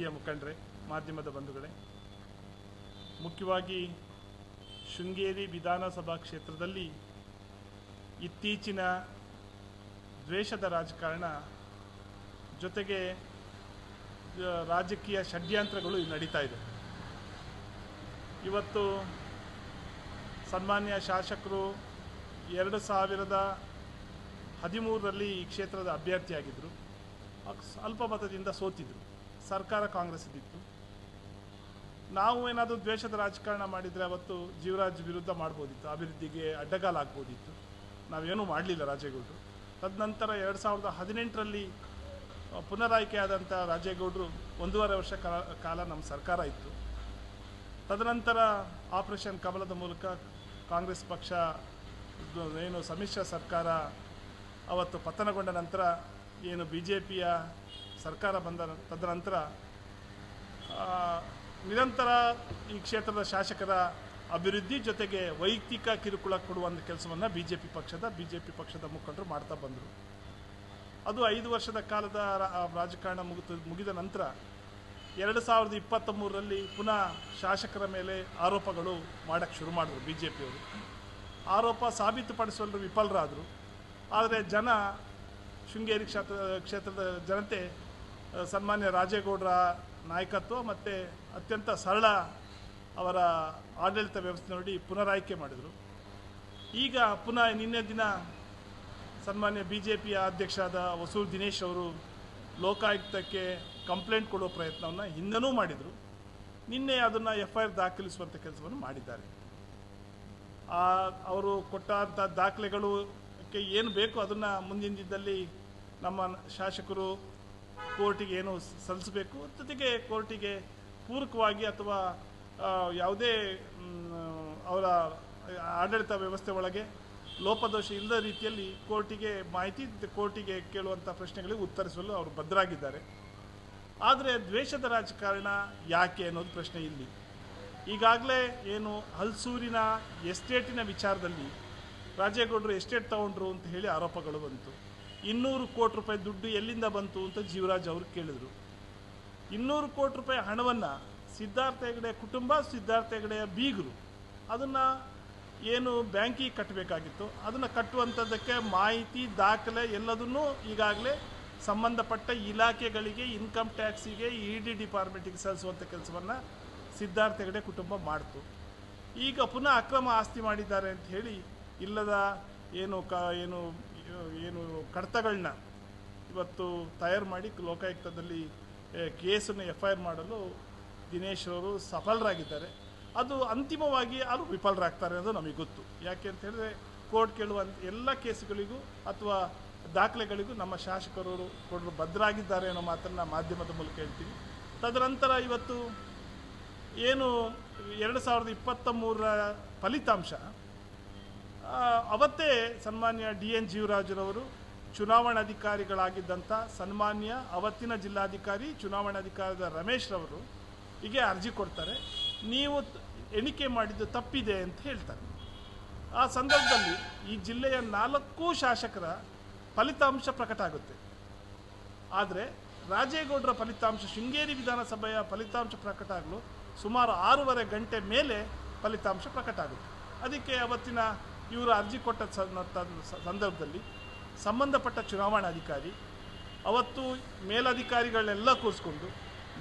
ಹಿರಿಯ ಮುಖಂಡರೇ, ಮಾಧ್ಯಮದ ಬಂಧುಗಳೇ, ಮುಖ್ಯವಾಗಿ ಶೃಂಗೇರಿ ವಿಧಾನಸಭಾ ಕ್ಷೇತ್ರದಲ್ಲಿ ಇತ್ತೀಚಿನ ದ್ವೇಷದ ರಾಜಕಾರಣ ಜೊತೆಗೆ ರಾಜಕೀಯ ಷಡ್ಯಂತ್ರಗಳು ನಡೀತಾ ಇದೆ. ಇವತ್ತು ಸನ್ಮಾನ್ಯ ಶಾಸಕರು ಎರಡು ಸಾವಿರದ ಹದಿಮೂರರಲ್ಲಿ ಈ ಕ್ಷೇತ್ರದ ಅಭ್ಯರ್ಥಿಯಾಗಿದ್ದರು ಸ್ವಲ್ಪ ಮತದಿಂದ ಸೋತಿದ್ರು. ಸರ್ಕಾರ ಕಾಂಗ್ರೆಸ್ ಕಾಂಗ್ರೆಸ್ದಿತ್ತು ನಾವು ಏನಾದರೂ ದ್ವೇಷದ ರಾಜಕಾರಣ ಮಾಡಿದರೆ ಅವತ್ತು ಜೀವರಾಜ್ ವಿರುದ್ಧ ಮಾಡ್ಬೋದಿತ್ತು, ಅಭಿವೃದ್ಧಿಗೆ ಅಡ್ಡಗಾಲಾಗ್ಬೋದಿತ್ತು. ನಾವೇನೂ ಮಾಡಲಿಲ್ಲ ರಾಜೇಗೌಡರು. ತದನಂತರ ಎರಡು ಸಾವಿರದ ಹದಿನೆಂಟರಲ್ಲಿ ಪುನರಾಯ್ಕೆಯಾದಂಥ ರಾಜೇಗೌಡರು ಒಂದೂವರೆ ವರ್ಷ ಕಾಲ ನಮ್ಮ ಸರ್ಕಾರ ಇತ್ತು. ತದನಂತರ ಆಪರೇಷನ್ ಕಮಲದ ಮೂಲಕ ಕಾಂಗ್ರೆಸ್ ಪಕ್ಷ ಏನು ಸಮ್ಮಿಶ್ರ ಸರ್ಕಾರ ಅವತ್ತು ಪತನಗೊಂಡ ನಂತರ ಏನು ಬಿ ಜೆ ಪಿಯ ಸರ್ಕಾರ ಬಂದ ತದನಂತರ ನಿರಂತರ ಈ ಕ್ಷೇತ್ರದ ಶಾಸಕರ ಅಭಿವೃದ್ಧಿ ಜೊತೆಗೆ ವೈಯಕ್ತಿಕ ಕಿರುಕುಳ ಕೊಡುವಂಥ ಕೆಲಸವನ್ನು ಬಿ ಜೆ ಪಿ ಪಕ್ಷದ ಬಿ ಜೆ ಪಿ ಪಕ್ಷದ ಮುಖಂಡರು ಮಾಡ್ತಾ ಬಂದರು. ಅದು ಐದು ವರ್ಷದ ಕಾಲದ ರಾಜಕಾರಣ ಮುಗಿದ ಮುಗಿದ ನಂತರ ಎರಡು ಸಾವಿರದ ಇಪ್ಪತ್ತ ಮೂರರಲ್ಲಿ ಪುನಃ ಶಾಸಕರ ಮೇಲೆ ಆರೋಪಗಳು ಮಾಡೋಕ್ಕೆ ಶುರು ಮಾಡಿದ್ರು ಬಿ ಜೆ ಪಿಯವರು ಆರೋಪ ಸಾಬೀತುಪಡಿಸುವಲ್ಲರು ವಿಫಲರಾದರು. ಆದರೆ ಜನ ಶೃಂಗೇರಿ ಕ್ಷೇತ್ರ, ಕ್ಷೇತ್ರದ ಜನತೆ ಸನ್ಮಾನ್ಯ ರಾಜೇಗೌಡರ ನಾಯಕತ್ವ ಮತ್ತು ಅತ್ಯಂತ ಸರಳ ಅವರ ಆಡಳಿತ ವ್ಯವಸ್ಥೆ ನೋಡಿ ಪುನರಾಯ್ಕೆ ಮಾಡಿದರು. ಈಗ ಪುನಃ ನಿನ್ನೆ ದಿನ ಸನ್ಮಾನ್ಯ ಬಿ ಜೆ ಪಿಯ ಅಧ್ಯಕ್ಷರಾದ ವಸೂಲ್ ದಿನೇಶ್ ಅವರು ಲೋಕಾಯುಕ್ತಕ್ಕೆ ಕಂಪ್ಲೇಂಟ್ ಕೊಡುವ ಪ್ರಯತ್ನವನ್ನು ಹಿಂದನೂ ಮಾಡಿದರು. ನಿನ್ನೆ ಅದನ್ನು ಎಫ್ ಐ ಆರ್ ದಾಖಲಿಸುವಂಥ ಕೆಲಸವನ್ನು ಮಾಡಿದ್ದಾರೆ. ಅವರು ಕೊಟ್ಟಂಥ ದಾಖಲೆಗಳು ಏನು ಬೇಕು ಅದನ್ನು ಮುಂದಿನ ದಿನದಲ್ಲಿ ನಮ್ಮ ಶಾಸಕರು ಕೋರ್ಟಿಗೆ ಏನು ಸಲ್ಲಿಸಬೇಕು? ಜೊತೆಗೆ ಕೋರ್ಟಿಗೆ ಪೂರಕವಾಗಿ ಅಥವಾ ಯಾವುದೇ ಅವರ ಆಡಳಿತ ವ್ಯವಸ್ಥೆ ಒಳಗೆ ಲೋಪದೋಷ ಇಲ್ಲದ ರೀತಿಯಲ್ಲಿ ಕೋರ್ಟಿಗೆ ಮಾಹಿತಿ, ಕೋರ್ಟಿಗೆ ಕೇಳುವಂಥ ಪ್ರಶ್ನೆಗಳಿಗೆ ಉತ್ತರಿಸಲು ಅವರು ಭದ್ರಾಗಿದ್ದಾರೆ. ಆದರೆ ದ್ವೇಷದ ರಾಜಕಾರಣ ಯಾಕೆ ಅನ್ನೋದು ಪ್ರಶ್ನೆ ಇಲ್ಲಿ. ಈಗಾಗಲೇ ಏನು ಹಲ್ಸೂರಿನ ಎಸ್ಟೇಟಿನ ವಿಚಾರದಲ್ಲಿ ರಾಜೇಗೌಡರು ಎಸ್ಟೇಟ್ ತಗೊಂಡ್ರು ಅಂತ ಹೇಳಿ ಆರೋಪಗಳು ಬಂತು. ಇನ್ನೂರು ಕೋಟಿ ರೂಪಾಯಿ ದುಡ್ಡು ಎಲ್ಲಿಂದ ಬಂತು ಅಂತ ಜೀವರಾಜ್ ಅವರು ಕೇಳಿದರು. ಇನ್ನೂರು ಕೋಟಿ ರೂಪಾಯಿ ಹಣವನ್ನು ಸಿದ್ಧಾರ್ಥ ಹೆಗಡೆ ಕುಟುಂಬ, ಸಿದ್ಧಾರ್ಥ ಹೆಗಡೆಯ ಬೀಗರು ಅದನ್ನು ಏನು ಬ್ಯಾಂಕಿಗೆ ಕಟ್ಟಬೇಕಾಗಿತ್ತು. ಅದನ್ನು ಕಟ್ಟುವಂಥದ್ದಕ್ಕೆ ಮಾಹಿತಿ, ದಾಖಲೆ ಎಲ್ಲದನ್ನೂ ಈಗಾಗಲೇ ಸಂಬಂಧಪಟ್ಟ ಇಲಾಖೆಗಳಿಗೆ, ಇನ್ಕಮ್ ಟ್ಯಾಕ್ಸಿಗೆ, ಇ ಡಿ ಡಿಪಾರ್ಟ್ಮೆಂಟಿಗೆ ಸಲ್ಲಿಸುವಂಥ ಕೆಲಸವನ್ನು ಸಿದ್ಧಾರ್ಥ ಹೆಗಡೆ ಕುಟುಂಬ ಮಾಡ್ತು. ಈಗ ಪುನಃ ಅಕ್ರಮ ಆಸ್ತಿ ಮಾಡಿದ್ದಾರೆ ಅಂತ ಹೇಳಿ ಇಲ್ಲದ ಏನು ಕ, ಏನು ಏನು ಕಡತಗಳನ್ನ ಇವತ್ತು ತಯಾರು ಮಾಡಿ ಲೋಕಾಯುಕ್ತದಲ್ಲಿ ಕೇಸನ್ನು ಎಫ್ ಐ ಮಾಡಲು ದಿನೇಶ್ ಅವರು ಸಫಲರಾಗಿದ್ದಾರೆ. ಅದು ಅಂತಿಮವಾಗಿ ಅವರು ವಿಫಲರಾಗ್ತಾರೆ ಅನ್ನೋದು ನಮಗೆ ಗೊತ್ತು. ಯಾಕೆ ಅಂತ ಹೇಳಿದ್ರೆ, ಕೋರ್ಟ್ ಕೇಳುವಂಥ ಎಲ್ಲ ಕೇಸುಗಳಿಗೂ ಅಥವಾ ದಾಖಲೆಗಳಿಗೂ ನಮ್ಮ ಶಾಸಕರು ಕೊಡಲು ಭದ್ರಾಗಿದ್ದಾರೆ ಅನ್ನೋ ಮಾತನ್ನು ಮಾಧ್ಯಮದ ಮೂಲಕ ಹೇಳ್ತೀವಿ ತದನಂತರ ಇವತ್ತು ಏನು ಎರಡು ಸಾವಿರದ ಇಪ್ಪತ್ತ ಮೂರರ ಫಲಿತಾಂಶ ಅವತ್ತೇ ಸನ್ಮಾನ್ಯ ಡಿ ಎನ್ ಜೀವರಾಜರವರು ಚುನಾವಣಾಧಿಕಾರಿಗಳಾಗಿದ್ದಂಥ ಸನ್ಮಾನ್ಯ ಅವತ್ತಿನ ಜಿಲ್ಲಾಧಿಕಾರಿ ಚುನಾವಣಾಧಿಕಾರಿದ ರಮೇಶ್ ರವರು ಹೀಗೆ ಅರ್ಜಿ ಕೊಡ್ತಾರೆ. ನೀವು ಎಣಿಕೆ ಮಾಡಿದ್ದು ತಪ್ಪಿದೆ ಅಂತ ಹೇಳ್ತಾರೆ. ಆ ಸಂದರ್ಭದಲ್ಲಿ ಈ ಜಿಲ್ಲೆಯ ನಾಲ್ಕು ಶಾಸಕರ ಫಲಿತಾಂಶ ಪ್ರಕಟ ಆಗುತ್ತೆ. ಆದರೆ ರಾಜೇಗೌಡರ ಫಲಿತಾಂಶ, ಶೃಂಗೇರಿ ವಿಧಾನಸಭೆಯ ಫಲಿತಾಂಶ ಪ್ರಕಟ ಆಗಲು ಸುಮಾರು ಆರೂವರೆ ಗಂಟೆ ಮೇಲೆ ಫಲಿತಾಂಶ ಪ್ರಕಟ ಆಗುತ್ತೆ. ಅದಕ್ಕೆ ಅವತ್ತಿನ ಇವರು ಅರ್ಜಿ ಕೊಟ್ಟ ಸಂದರ್ಭದಲ್ಲಿ ಸಂಬಂಧಪಟ್ಟ ಚುನಾವಣಾ ಅಧಿಕಾರಿ, ಅವತ್ತು ಮೇಲಧಿಕಾರಿಗಳನ್ನೆಲ್ಲ ಕೂರಿಸ್ಕೊಂಡು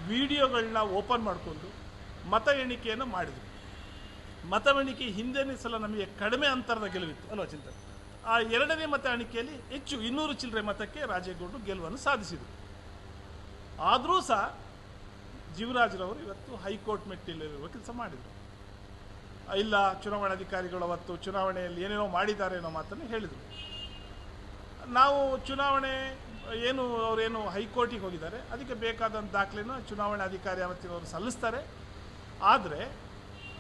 ವಿಡಿಯೋಗಳನ್ನ ಓಪನ್ ಮಾಡಿಕೊಂಡು ಮತ ಎಣಿಕೆಯನ್ನು ಮಾಡಿದರು. ಮತ ಎಣಿಕೆ ಹಿಂದಿನ ಸಲ ನಮಗೆ ಕಡಿಮೆ ಅಂತರದ ಗೆಲುವಿತ್ತು ಅಲ್ವ ಚಿಂತನೆ. ಆ ಎರಡನೇ ಮತ ಎಣಿಕೆಯಲ್ಲಿ ಹೆಚ್ಚು ಇನ್ನೂರು ಚಿಲ್ಲರೆ ಮತಕ್ಕೆ ರಾಜೇಗೌಡರು ಗೆಲುವನ್ನು ಸಾಧಿಸಿದರು. ಆದರೂ ಸಹ ಜೀವರಾಜ್ರವರು ಇವತ್ತು ಹೈಕೋರ್ಟ್ ಮೆಟ್ಟಿಲಿರುವ ಕೆಲಸ ಮಾಡಿದರು. ಇಲ್ಲ ಚುನಾವಣಾಧಿಕಾರಿಗಳು ಅವತ್ತು ಚುನಾವಣೆಯಲ್ಲಿ ಏನೇನೋ ಮಾಡಿದ್ದಾರೆ ಅನ್ನೋ ಮಾತನ್ನು ಹೇಳಿದರು. ನಾವು ಚುನಾವಣೆ, ಏನು ಅವರೇನು ಹೈಕೋರ್ಟಿಗೆ ಹೋಗಿದ್ದಾರೆ, ಅದಕ್ಕೆ ಬೇಕಾದಂಥ ದಾಖಲೆನ ಚುನಾವಣೆ ಅಧಿಕಾರಿ ಅವರು ಸಲ್ಲಿಸ್ತಾರೆ. ಆದರೆ,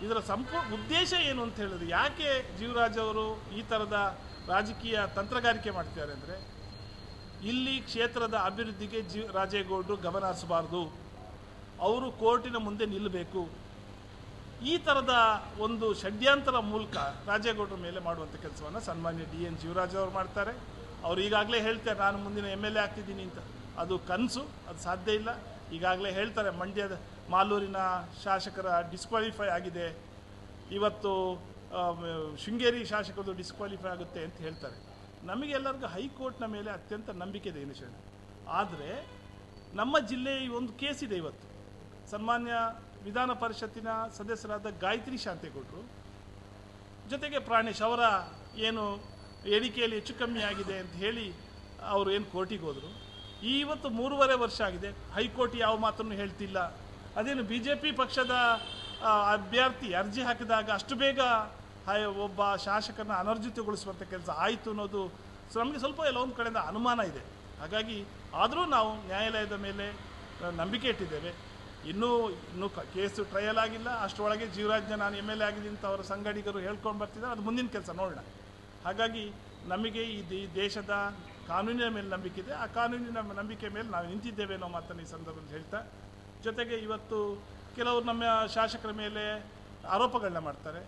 ಇದರ ಸಂಪೂರ್ಣ ಉದ್ದೇಶ ಏನು ಅಂತ ಹೇಳಿದ್ರೆ, ಯಾಕೆ ಜೀವರಾಜ್ ಅವರು ಈ ಥರದ ರಾಜಕೀಯ ತಂತ್ರಗಾರಿಕೆ ಮಾಡ್ತಿದ್ದಾರೆ ಅಂದರೆ, ಇಲ್ಲಿ ಕ್ಷೇತ್ರದ ಅಭಿವೃದ್ಧಿಗೆ ಜೀ, ರಾಜೇಗೌಡರು ಗಮನ ಹರಿಸಬಾರ್ದು. ಅವರು ಕೋರ್ಟಿನ ಮುಂದೆ ನಿಲ್ಲಬೇಕು ಈ ಥರದ ಒಂದು ಷಡ್ಯಂತರ ಮೂಲಕ ರಾಜೇಗೌಡರ ಮೇಲೆ ಮಾಡುವಂಥ ಕೆಲಸವನ್ನು ಸನ್ಮಾನ್ಯ ಡಿ ಎನ್ ಜೀವರಾಜ್ ಅವರು ಮಾಡ್ತಾರೆ. ಅವ್ರು ಈಗಾಗಲೇ ಹೇಳ್ತಾರೆ, ನಾನು ಮುಂದಿನ ಎಂ ಎಲ್ ಎ ಆಗ್ತಿದ್ದೀನಿ ಅಂತ. ಅದು ಕನಸು, ಅದು ಸಾಧ್ಯ ಇಲ್ಲ. ಈಗಾಗಲೇ ಹೇಳ್ತಾರೆ, ಮಂಡ್ಯದ ಮಾಲೂರಿನ ಶಾಸಕರ ಡಿಸ್ಕ್ವಾಲಿಫೈ ಆಗಿದೆ. ಇವತ್ತು ಶೃಂಗೇರಿ ಶಾಸಕರದು ಡಿಸ್ಕ್ವಾಲಿಫೈ ಆಗುತ್ತೆ ಅಂತ ಹೇಳ್ತಾರೆ. ನಮಗೆಲ್ಲರಿಗೂ ಹೈಕೋರ್ಟ್ನ ಮೇಲೆ ಅತ್ಯಂತ ನಂಬಿಕೆ ಇದೆ ಇನಿಷನ್ ಆದರೆ, ನಮ್ಮ ಜಿಲ್ಲೆ ಒಂದು ಕೇಸ್ ಇದೆ ಇವತ್ತು. ಸನ್ಮಾನ್ಯ ವಿಧಾನ ಪರಿಷತ್ತಿನ ಸದಸ್ಯರಾದ ಗಾಯತ್ರಿ ಶಾಂತೇಗೌಡರು. ಜೊತೆಗೆ ಪ್ರಾಣೇಶ್ ಅವರ ಏನು ಎಣಿಕೆಯಲ್ಲಿ ಹೆಚ್ಚು ಕಮ್ಮಿ ಆಗಿದೆ ಅಂತ ಹೇಳಿ ಅವರು ಏನು ಕೋರ್ಟಿಗೆ ಹೋದರು. ಇವತ್ತು ಮೂರುವರೆ ವರ್ಷ ಆಗಿದೆ. ಹೈಕೋರ್ಟ್ ಯಾವ ಮಾತನ್ನು ಹೇಳ್ತಿಲ್ಲ. ಅದೇನು ಬಿ ಜೆ ಪಿ ಪಕ್ಷದ ಅಭ್ಯರ್ಥಿ ಅರ್ಜಿ ಹಾಕಿದಾಗ ಅಷ್ಟು ಬೇಗ ಒಬ್ಬ ಶಾಸಕನ ಅನರ್ಜಿತಗೊಳಿಸುವಂಥ ಕೆಲಸ ಆಯಿತು ಅನ್ನೋದು ಸೊ ನಮಗೆ ಸ್ವಲ್ಪ ಎಲ್ಲ ಒಂದು ಕಡೆಯಿಂದ ಅನುಮಾನ ಇದೆ. ಹಾಗಾಗಿ ಆದರೂ ನಾವು ನ್ಯಾಯಾಲಯದ ಮೇಲೆ ನಂಬಿಕೆ ಇಟ್ಟಿದ್ದೇವೆ. ಇನ್ನೂ ಇನ್ನೂ ಕೇಸು ಟ್ರಯಲ್ ಆಗಿಲ್ಲ. ಅಷ್ಟರೊಳಗೆ ಜೀವರಾಜ್ನ ನಾನು ಎಂ ಎಲ್ ಎ ಆಗಿದ್ದೀನಿ ಅಂತ ಅವರ ಸಂಗಡಿಗರು ಹೇಳ್ಕೊಂಡು ಬರ್ತಿದ್ದಾರೆ. ಅದು ಮುಂದಿನ ಕೆಲಸ, ನೋಡೋಣ. ಹಾಗಾಗಿ ನಮಗೆ ಈ ದೇಶದ ಕಾನೂನಿನ ಮೇಲೆ ನಂಬಿಕೆ ಇದೆ. ಆ ಕಾನೂನಿನ ನಂಬಿಕೆ ಮೇಲೆ ನಾವು ನಿಂತಿದ್ದೇವೆ ಅನ್ನೋ ಮಾತನ್ನು ಈ ಸಂದರ್ಭದಲ್ಲಿ ಹೇಳ್ತಾ, ಜೊತೆಗೆ ಇವತ್ತು ಕೆಲವರು ನಮ್ಮ ಶಾಸಕರ ಮೇಲೆ ಆರೋಪಗಳನ್ನ ಮಾಡ್ತಾರೆ.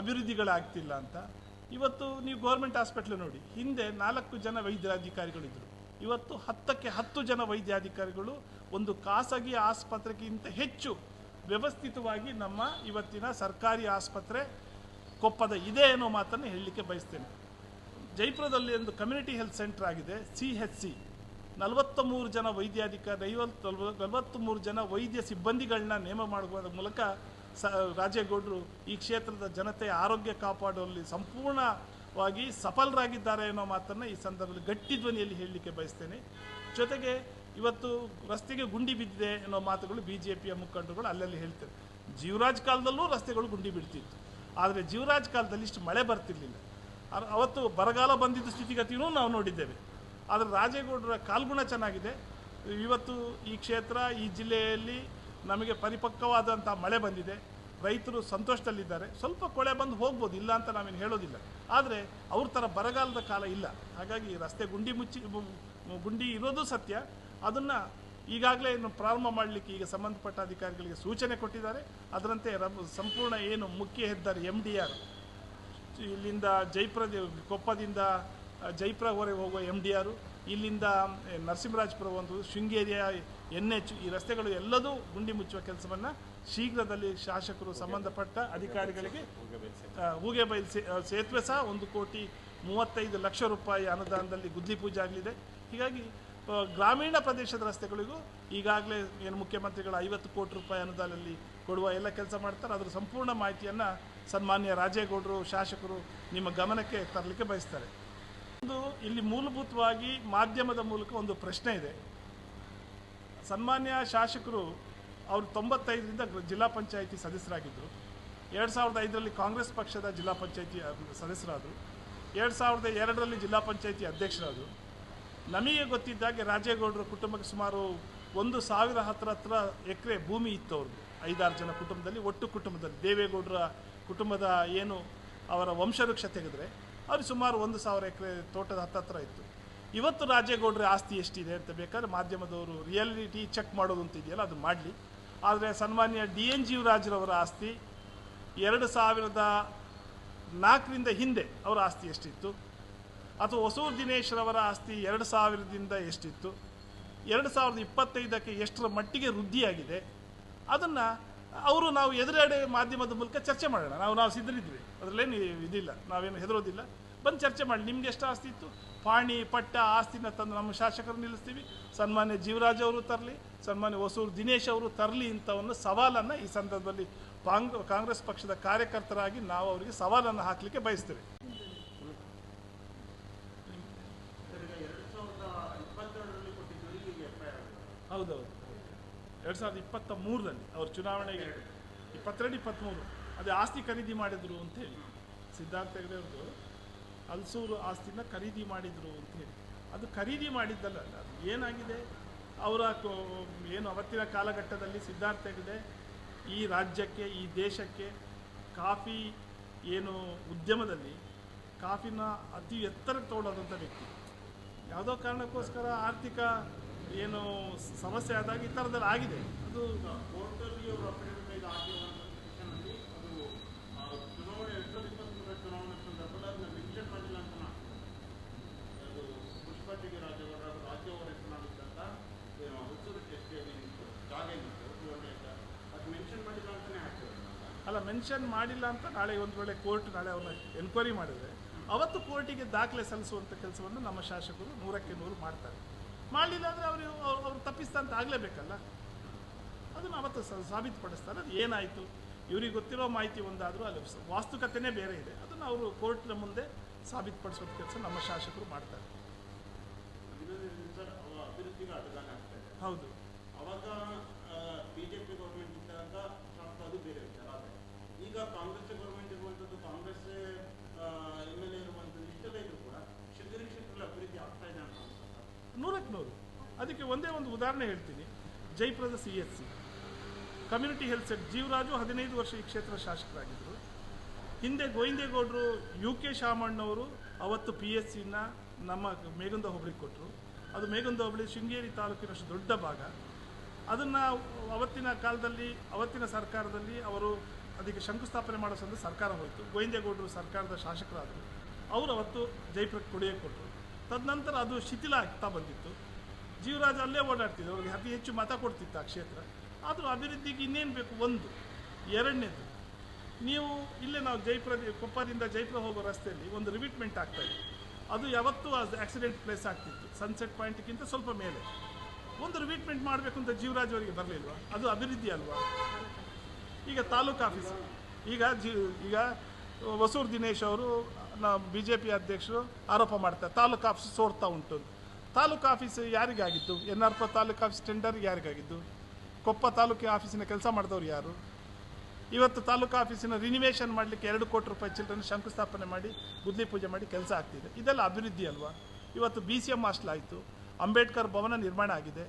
ಅಭಿವೃದ್ಧಿಗಳಾಗ್ತಿಲ್ಲ ಅಂತ. ಇವತ್ತು ನೀವು ಗೌರ್ಮೆಂಟ್ ಹಾಸ್ಪಿಟ್ಲ್ ನೋಡಿ, ಹಿಂದೆ ನಾಲ್ಕು ಜನ ವೈದ್ಯಾಧಿಕಾರಿಗಳಿದ್ದರು ಇವತ್ತು ಹತ್ತಕ್ಕೆ ಹತ್ತು ಜನ ವೈದ್ಯಾಧಿಕಾರಿಗಳು ಒಂದು ಖಾಸಗಿ ಆಸ್ಪತ್ರೆಗಿಂತ ಹೆಚ್ಚು ವ್ಯವಸ್ಥಿತವಾಗಿ ನಮ್ಮ ಇವತ್ತಿನ ಸರ್ಕಾರಿ ಆಸ್ಪತ್ರೆ ಕೊಪ್ಪದ ಇದೆ ಅನ್ನೋ ಮಾತನ್ನು ಹೇಳಲಿಕ್ಕೆ ಬಯಸ್ತೇನೆ. ಜೈಪುರದಲ್ಲಿ ಒಂದು ಕಮ್ಯುನಿಟಿ ಹೆಲ್ತ್ ಸೆಂಟರ್ ಆಗಿದೆ ಸಿ ಹೆಚ್ ಸಿ ನಲವತ್ತ ಮೂರು ಜನ ವೈದ್ಯಾಧಿಕಾರಿ ಐವತ್ತು ನಲವತ್ತು ಮೂರು ಜನ ವೈದ್ಯ ಸಿಬ್ಬಂದಿಗಳನ್ನ ನೇಮ ಮಾಡುವ ಮೂಲಕ ಸ, ರಾಜೇಗೌಡರು ಈ ಕ್ಷೇತ್ರದ ಜನತೆಯ ಆರೋಗ್ಯ ಕಾಪಾಡುವಲ್ಲಿ ಸಂಪೂರ್ಣವಾಗಿ ಸಫಲರಾಗಿದ್ದಾರೆ ಅನ್ನೋ ಮಾತನ್ನು ಈ ಸಂದರ್ಭದಲ್ಲಿ ಗಟ್ಟಿ ಧ್ವನಿಯಲ್ಲಿ ಹೇಳಲಿಕ್ಕೆ ಬಯಸ್ತೇನೆ. ಜೊತೆಗೆ ಇವತ್ತು ರಸ್ತೆಗೆ ಗುಂಡಿ ಬಿದ್ದಿದೆ ಅನ್ನೋ ಮಾತುಗಳು ಬಿ ಜೆ ಪಿಯ ಮುಖಂಡರುಗಳು ಅಲ್ಲಲ್ಲಿ ಹೇಳ್ತಾರೆ. ಜೀವರಾಜ್ ಕಾಲದಲ್ಲೂ ರಸ್ತೆಗಳು ಗುಂಡಿ ಬಿಡ್ತಿತ್ತು ಆದರೆ ಜೀವರಾಜ್ ಕಾಲದಲ್ಲಿ ಇಷ್ಟು ಮಳೆ ಬರ್ತಿರ್ಲಿಲ್ಲ. ಅವತ್ತು ಬರಗಾಲ ಬಂದಿದ್ದ ಸ್ಥಿತಿಗತಿಯೂ ನಾವು ನೋಡಿದ್ದೇವೆ. ಆದರೆ ರಾಜೇಗೌಡರ ಕಾಲ್ಗುಣ ಚೆನ್ನಾಗಿದೆ. ಇವತ್ತು ಈ ಕ್ಷೇತ್ರ, ಈ ಜಿಲ್ಲೆಯಲ್ಲಿ ನಮಗೆ ಪರಿಪಕ್ವವಾದಂಥ ಮಳೆ ಬಂದಿದೆ. ರೈತರು ಸಂತೋಷದಲ್ಲಿದ್ದಾರೆ. ಸ್ವಲ್ಪ ಕೊಳೆ ಬಂದು ಹೋಗ್ಬೋದು, ಇಲ್ಲ ಅಂತ ನಾವೇನು ಹೇಳೋದಿಲ್ಲ. ಆದರೆ ಅವ್ರ ಥರ ಬರಗಾಲದ ಕಾಲ ಇಲ್ಲ. ಹಾಗಾಗಿ ರಸ್ತೆ ಗುಂಡಿ ಮುಚ್ಚಿ ಗುಂಡಿ ಇರೋದು ಸತ್ಯ. ಅದನ್ನು ಈಗಾಗಲೇ ಇನ್ನು ಪ್ರಾರಂಭ ಮಾಡಲಿಕ್ಕೆ ಈಗ ಸಂಬಂಧಪಟ್ಟ ಅಧಿಕಾರಿಗಳಿಗೆ ಸೂಚನೆ ಕೊಟ್ಟಿದ್ದಾರೆ. ಅದರಂತೆ ಸಂಪೂರ್ಣ ಏನು ಮುಖ್ಯ ಹೆದ್ದಾರಿ ಎಂ ಡಿ ಆರ್. ಇಲ್ಲಿಂದ ಜೈಪುರ, ಕೊಪ್ಪದಿಂದ ಜೈಪುರ ಜೈಪುರವರೆಗೆ ಹೋಗುವ ಎಂ ಡಿ ಆರು. ಇಲ್ಲಿಂದ ನರಸಿಂಹರಾಜಪುರ ಒಂದು ಶೃಂಗೇರಿಯ ಎನ್ ಎಚ್ ಈ ರಸ್ತೆಗಳು ಎಲ್ಲದೂ ಗುಂಡಿ ಮುಚ್ಚುವ ಕೆಲಸವನ್ನು ಶೀಘ್ರದಲ್ಲಿ ಶಾಸಕರು ಸಂಬಂಧಪಟ್ಟ ಅಧಿಕಾರಿಗಳಿಗೆ ಹೂಗೆ ಆ, ಸೇತುವೆ ಸಹ ಒಂದು ಕೋಟಿ ಮೂವತ್ತೈದು ಲಕ್ಷ ರೂಪಾಯಿ ಅನುದಾನದಲ್ಲಿ ಗುದ್ಲಿ ಪೂಜೆ ಆಗಲಿದೆ. ಹೀಗಾಗಿ ಗ್ರಾಮೀಣ ಪ್ರದೇಶದ ರಸ್ತೆಗಳಿಗೂ ಈಗಾಗಲೇ ಏನು ಮುಖ್ಯಮಂತ್ರಿಗಳು ಐವತ್ತು ಕೋಟಿ ರೂಪಾಯಿ ಅನುದಾನದಲ್ಲಿ ಕೊಡುವ ಎಲ್ಲ ಕೆಲಸ ಮಾಡ್ತಾರೆ. ಅದರ ಸಂಪೂರ್ಣ ಮಾಹಿತಿಯನ್ನು ಸನ್ಮಾನ್ಯ ರಾಜೇಗೌಡರು ಶಾಸಕರು ನಿಮ್ಮ ಗಮನಕ್ಕೆ ತರಲಿಕ್ಕೆ ಬಯಸ್ತಾರೆ. ಒಂದು ಇಲ್ಲಿ ಮೂಲಭೂತವಾಗಿ ಮಾಧ್ಯಮದ ಮೂಲಕ ಒಂದು ಪ್ರಶ್ನೆ ಇದೆ. ಸನ್ಮಾನ್ಯ ಶಾಸಕರು ಅವರು ತೊಂಬತ್ತೈದರಿಂದ ಜಿಲ್ಲಾ ಪಂಚಾಯಿತಿ ಸದಸ್ಯರಾಗಿದ್ದರು ಎರಡು ಸಾವಿರದ ಐದರಲ್ಲಿ ಕಾಂಗ್ರೆಸ್ ಪಕ್ಷದ ಜಿಲ್ಲಾ ಪಂಚಾಯಿತಿ ಸದಸ್ಯರಾದರು. ಎರಡು ಸಾವಿರದ ಎರಡರಲ್ಲಿ ಜಿಲ್ಲಾ ಪಂಚಾಯಿತಿ ಅಧ್ಯಕ್ಷರಾದರು. ನಮಗೆ ಗೊತ್ತಿದ್ದಾಗೆ ರಾಜೇಗೌಡರ ಕುಟುಂಬಕ್ಕೆ ಸುಮಾರು ಒಂದು ಸಾವಿರ ಹತ್ರ ಹತ್ರ ಎಕರೆ ಭೂಮಿ ಇತ್ತು ಅವ್ರದ್ದು ಐದಾರು ಜನ ಕುಟುಂಬದಲ್ಲಿ, ಒಟ್ಟು ಕುಟುಂಬದಲ್ಲಿ. ದೇವೇಗೌಡರ ಕುಟುಂಬದ ಏನು ಅವರ ವಂಶವೃಕ್ಷ ತೆಗೆದರೆ, ಅವ್ರಿಗೆ ಸುಮಾರು ಒಂದು ಸಾವಿರ ಎಕರೆ ತೋಟದ ಹತ್ತತ್ರ ಇತ್ತು. ಇವತ್ತು ರಾಜೇಗೌಡರ ಆಸ್ತಿ ಎಷ್ಟಿದೆ ಅಂತ ಬೇಕಾದ್ರೆ ಮಾಧ್ಯಮದವರು ರಿಯಾಲಿಟಿ ಚೆಕ್ ಮಾಡೋದು ಅಂತ ಇದೆಯಲ್ಲ, ಅದು ಮಾಡಲಿ. ಆದರೆ ಸನ್ಮಾನ್ಯ ಡಿ ಎನ್ ಜೀವರಾಜ್ರವರ ಆಸ್ತಿ ಎರಡು ಸಾವಿರದ ನಾಲ್ಕರಿಂದ ಹಿಂದೆ ಅವರ ಆಸ್ತಿ ಎಷ್ಟಿತ್ತು? ಅಥವಾ ಹೊಸೂರು ದಿನೇಶ್ರವರ ಆಸ್ತಿ ಎರಡು ಸಾವಿರದಿಂದ ಎಷ್ಟಿತ್ತು? ಎರಡು ಸಾವಿರದ ಇಪ್ಪತ್ತೈದಕ್ಕೆ ಎಷ್ಟರ ಮಟ್ಟಿಗೆ ವೃದ್ಧಿಯಾಗಿದೆ? ಅದನ್ನು ಅವರು ನಾವು ಎದುರೆಡೆ ಮಾಧ್ಯಮದ ಮೂಲಕ ಚರ್ಚೆ ಮಾಡೋಣ. ನಾವು ನಾವು ಸಿದ್ಧರಿದ್ವಿ. ಅದರಲ್ಲೇನು ಇದಿಲ್ಲ. ನಾವೇನು ಹೆದರೋದಿಲ್ಲ. ಬಂದು ಚರ್ಚೆ ಮಾಡಿ. ನಿಮ್ಗೆ ಎಷ್ಟು ಆಸ್ತಿ ಇತ್ತು? ಪಾಣಿ, ಪಟ್ಟ ಆಸ್ತಿನ ತಂದು ನಮ್ಮ ಶಾಸಕರು ನಿಲ್ಲಿಸ್ತೀವಿ. ಸನ್ಮಾನ್ಯ ಜೀವರಾಜ್ ಅವರು ತರಲಿ, ಸನ್ಮಾನ್ಯ ಹೊಸೂರು ದಿನೇಶ್ ಅವರು ತರಲಿ ಒಂದು ಸವಾಲನ್ನು ಈ ಸಂದರ್ಭದಲ್ಲಿ ಕಾಂಗ್, ಕಾಂಗ್ರೆಸ್ ಪಕ್ಷದ ಕಾರ್ಯಕರ್ತರಾಗಿ ನಾವು ಅವರಿಗೆ ಸವಾಲನ್ನು ಹಾಕಲಿಕ್ಕೆ ಬಯಸ್ತೇವೆ. ಹೌದೌದು. ಎರಡು ಸಾವಿರದ ಇಪ್ಪತ್ತ ಮೂರರಲ್ಲಿ ಅವರು ಚುನಾವಣೆಗೆ ಇಪ್ಪತ್ತೆರಡು ಇಪ್ಪತ್ತ್ಮೂರು ಅದೇ ಆಸ್ತಿ ಖರೀದಿ ಮಾಡಿದ್ರು ಅಂತೇಳಿ ಸಿದ್ಧಾರ್ಥ ಹೆಗಡೆ ಅವ್ರದ್ದು ಹಲ್ಸೂರು ಆಸ್ತಿನ ಖರೀದಿ ಮಾಡಿದರು ಅಂತ ಹೇಳಿ. ಅದು ಖರೀದಿ ಮಾಡಿದ್ದಲ್ಲ, ಅದು ಏನಾಗಿದೆ? ಅವರ ಏನು ಅವತ್ತಿನ ಕಾಲಘಟ್ಟದಲ್ಲಿ ಸಿದ್ಧಾರ್ಥ ಇದೆ ಈ ರಾಜ್ಯಕ್ಕೆ, ಈ ದೇಶಕ್ಕೆ ಕಾಫಿ ಏನು ಉದ್ಯಮದಲ್ಲಿ ಕಾಫಿನ ಅತಿ ಎತ್ತರಕ್ಕೆ ತಗೊಳ್ಳೋದಂಥ ವ್ಯಕ್ತಿ. ಯಾವುದೋ ಕಾರಣಕ್ಕೋಸ್ಕರ ಆರ್ಥಿಕ ಏನು ಸಮಸ್ಯೆ ಆದಾಗ ಈ ಥರದಲ್ಲಿ ಆಗಿದೆ. ಅದು ಕೋರ್ಟಲ್ಲಿ ಅವರು ಅಫಿಡವಿಟ್ ಇದು ಹಾಕಿರುವಂಥ ಪಿಟಿಷನಲ್ಲಿ ಅದು ಆ, ಚುನಾವಣೆ ಎರಡು ಸಾವಿರದ ಇಪ್ಪತ್ತ್ಮೂರರ ಚುನಾವಣೆ ಸಂದರ್ಭದಲ್ಲಿ ಅದನ್ನ ಮೆನ್ಷನ್ ಮಾಡಿಲ್ಲ ಅಂತ ನಾನು ಅದು ಪುಷ್ಪಟ್ಟಿಗೆ ರಾಜವರ ರಾಜ್ಯವರ ಹೆಸರಿನಲ್ಲಿದ್ದಂಥ ಏನು ಹೊಸೂರು ಎಸ್ಟೇಟ್ ಏನಿತ್ತು ಮೆನ್ಷನ್ ಮಾಡಿಲ್ಲ ಅಂತ ನಾಳೆ ಒಂದು ವೇಳೆ ಕೋರ್ಟ್ ನಾಳೆ ಅವ್ರನ್ನ ಎನ್ಕ್ವೈರಿ ಮಾಡಿದರೆ ಅವತ್ತು ಕೋರ್ಟಿಗೆ ದಾಖಲೆ ಸಲ್ಲಿಸುವಂಥ ಕೆಲಸವನ್ನು ನಮ್ಮ ಶಾಸಕರು ನೂರಕ್ಕೆ ನೂರು ಮಾಡ್ತಾರೆ. ಮಾಡಲಿಲ್ಲ ಅಂದರೆ ಅವರು ಅವ್ರು ತಪ್ಪಿಸ್ತಾ ಅಂತ ಆಗಲೇಬೇಕಲ್ಲ? ಅದನ್ನು ಅವತ್ತು ಸಾಬೀತುಪಡಿಸ್ತಾರೆ. ಅದು ಏನಾಯಿತು? ಇವ್ರಿಗೆ ಗೊತ್ತಿರೋ ಮಾಹಿತಿ ಒಂದಾದರೂ ಅಲ್ಲಿ ವಾಸ್ತುಕತೆನೇ ಬೇರೆ ಇದೆ. ಅದನ್ನು ಅವರು ಕೋರ್ಟ್ನ ಮುಂದೆ ಸಾಬೀತುಪಡಿಸುವಂಥ ಕೆಲಸ ನಮ್ಮ ಶಾಸಕರು ಮಾಡ್ತಾರೆ. ಹೌದು. ಅವಾಗ ಬಿಜೆಪಿ ಗೌರ್ಮೆಂಟ್ ಇದ್ದಾಗ ಅದು ಬೇರೆ ಕಾಂಗ್ರೆಸ್ ಗೌರ್ಮೆಂಟ್ ಇರುವಂಥದ್ದು ಕಾಂಗ್ರೆಸ್ ಎಂ ಎಲ್ ಎ ಕೂಡ ಶೃಂಗೇರಿ ಕ್ಷೇತ್ರದಲ್ಲಿ ಅಭಿವೃದ್ಧಿ ಆಗ್ತಾ ಇದೆ ಅಂತ ನೂರಕ್ಕೆ ನೂರು. ಅದಕ್ಕೆ ಒಂದೇ ಒಂದು ಉದಾಹರಣೆ ಹೇಳ್ತೀನಿ. ಜೈಪುರದ C H C community health set Jeevaraju ಹದಿನೈದು ವರ್ಷ ಈ ಕ್ಷೇತ್ರ ಶಾಸಕರಾಗಿದ್ದರು ಹಿಂದೆ ಗೋವಿಂದೇಗೌಡರು ಯು ಕೆ ಶಾಮಣ್ಣವರು, ಅವತ್ತು ಪಿ ಎಸ್ ಸಿನ ನಮ್ಮ ಮೇಗುಂದ ಹೋಬಳಿಗೆ ಕೊಟ್ಟರು ಅದು ಮೇಗುಂದ ಹೋಬಳಿ ಶೃಂಗೇರಿ ತಾಲೂಕಿನಷ್ಟು ದೊಡ್ಡ ಭಾಗ. ಅದನ್ನು ಅವತ್ತಿನ ಕಾಲದಲ್ಲಿ, ಅವತ್ತಿನ ಸರ್ಕಾರದಲ್ಲಿ ಅವರು ಅದಕ್ಕೆ ಶಂಕುಸ್ಥಾಪನೆ ಮಾಡೋ ಸಂದ ಸರ್ಕಾರ ಹೋಯಿತು. ಗೋವಿಂದೇಗೌಡರು ಸರ್ಕಾರದ ಶಾಸಕರಾದರು. ಅವರು ಅವತ್ತು ಜೈಪುರಕ್ಕೆ ಕೊಡುಗೆ ಕೊಟ್ಟರು. ತದನಂತರ ಅದು ಶಿಥಿಲ ಆಗ್ತಾ ಬಂದಿತ್ತು. ಜೀವರಾಜ ಅಲ್ಲೇ ಓಡಾಡ್ತಿದ್ರು. ಅವ್ರಿಗೆ ಅತಿ ಹೆಚ್ಚು ಮತ ಕೊಡ್ತಿತ್ತು ಆ ಕ್ಷೇತ್ರ. ಆದರೂ ಅಭಿವೃದ್ಧಿಗೆ ಇನ್ನೇನು ಬೇಕು? ಒಂದು. ಎರಡನೇದು, ನೀವು ಇಲ್ಲೇ ನಾವು ಜೈಪುರ, ಕೊಪ್ಪದಿಂದ ಜೈಪುರ ಹೋಗೋ ರಸ್ತೆಯಲ್ಲಿ ಒಂದು ರಿವಿಟ್ಮೆಂಟ್ ಆಗ್ತಾ ಇದೆ. ಅದು ಯಾವತ್ತೂ ಆಕ್ಸಿಡೆಂಟ್ ಪ್ಲೇಸ್ ಆಗ್ತಿತ್ತು. ಸನ್ಸೆಟ್ ಪಾಯಿಂಟ್ಗಿಂತ ಸ್ವಲ್ಪ ಮೇಲೆ. ಒಂದು ರಿವಿಟ್ಮೆಂಟ್ ಮಾಡಬೇಕು ಅಂತ ಜೀವರಾಜ್ ಅವರಿಗೆ ಬರಲಿಲ್ವಾ? ಅದು ಅಭಿವೃದ್ಧಿ ಅಲ್ವಾ? ಈಗ ತಾಲೂಕು ಆಫೀಸ್. ಈಗ ಜಿ, ಈಗ ಹೊಸೂರು ದಿನೇಶ್ ಅವರು ನಮ್ಮ ಬಿ ಜೆ ಪಿ ಅಧ್ಯಕ್ಷರು ಆರೋಪ ಮಾಡ್ತಾರೆ, ತಾಲೂಕು ಆಫೀಸ್ ಸೋರ್ತಾ ಉಂಟು. Taluk office ಯಾರಿಗಾಗಿತ್ತು N R taluk office tender ಯಾರಿಗಾಗಿದ್ದು? Koppa taluk ಆಫೀಸಿನ ಕೆಲಸ ಮಾಡಿದವ್ರು ಯಾರು? ಇವತ್ತು ತಾಲೂಕು ಆಫೀಸಿನ ರಿನಿವೇಶನ್ ಮಾಡಲಿಕ್ಕೆ ಎರಡು ಕೋಟಿ ರೂಪಾಯಿ ಚಿಲ್ಲರನ್ನು ಶಂಕುಸ್ಥಾಪನೆ ಮಾಡಿ, ಗುದ್ಲಿ ಪೂಜೆ ಮಾಡಿ ಕೆಲಸ ಆಗ್ತಿದೆ. ಇದೆಲ್ಲ ಅಭಿವೃದ್ಧಿ ಅಲ್ವಾ? ಇವತ್ತು ಬಿ ಸಿ ಎಂ ಹಾಸ್ಟೆಲ್ ಆಯಿತು, ಅಂಬೇಡ್ಕರ್ ಭವನ ನಿರ್ಮಾಣ ಆಗಿದೆ.